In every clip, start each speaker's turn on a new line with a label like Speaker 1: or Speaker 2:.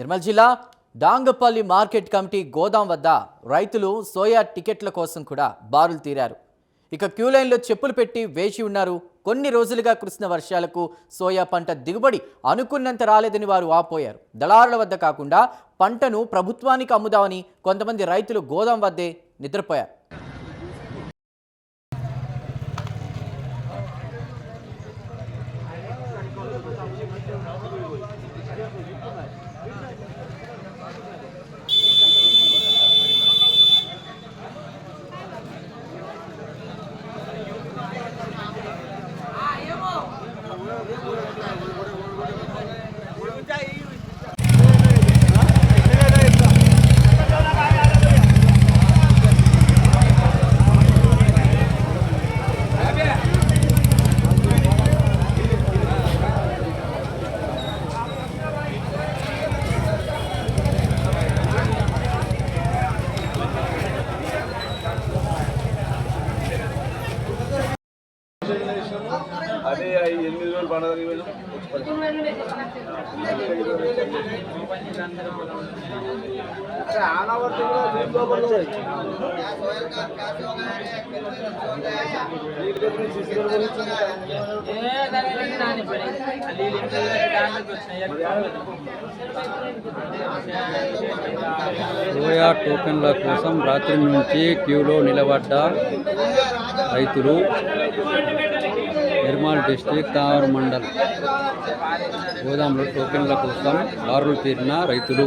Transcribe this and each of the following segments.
Speaker 1: నిర్మల్ జిల్లా డాంగపల్లి market committee గోదాం వద్ద రైతులు సోయా టికెట్ల కోసం కూడా బారులు తీరారు. ఇక క్యూ లైన్లో చెప్పులు పెట్టి వేచి ఉన్నారు. కొన్ని రోజులుగా కురిసిన వర్షాలకు సోయా పంట దిగుబడి అనుకున్నంత రాలేదని వారు వాపోయారు దళారుల వద్ద కాకుండా పంటను ప్రభుత్వానికి అమ్ముదామని కొంతమంది రైతులు గోదాం వద్దే నిద్రపోయారు. Thank you.
Speaker 2: అదే ఐ ఎనిమిది రోజులు పండుగ
Speaker 3: సోయా టోకెన్ల కోసం రాత్రి నుంచి క్యూలో నిలబడ్డ రైతులు నిర్మల్ డిస్టిక్ తావర్ మండల్. గోదాంలో టోకెన్ల కోసం బారులు తీరిన రైతులు.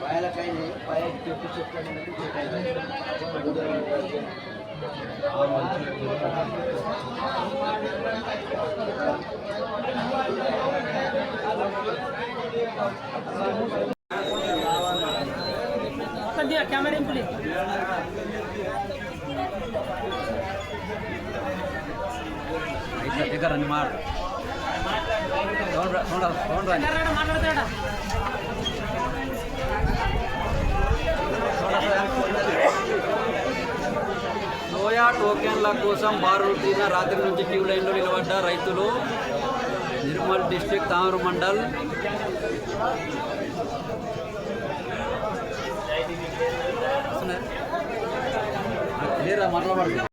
Speaker 4: पायाला काही नाही पाया टेपू शकता కొద్దిగా కెమెరా ఇంపులి.
Speaker 3: దగ్గర రండి మాట
Speaker 4: మాట్లాడతాడా
Speaker 3: సోయా టోకెన్ల కోసం బారులు తీరిన రాత్రి నుంచి క్యూ లైన్లో నిలబడ్డ రైతులు నిర్మల్ డిస్టిక్ తామర మండల్ llamarlo barrio.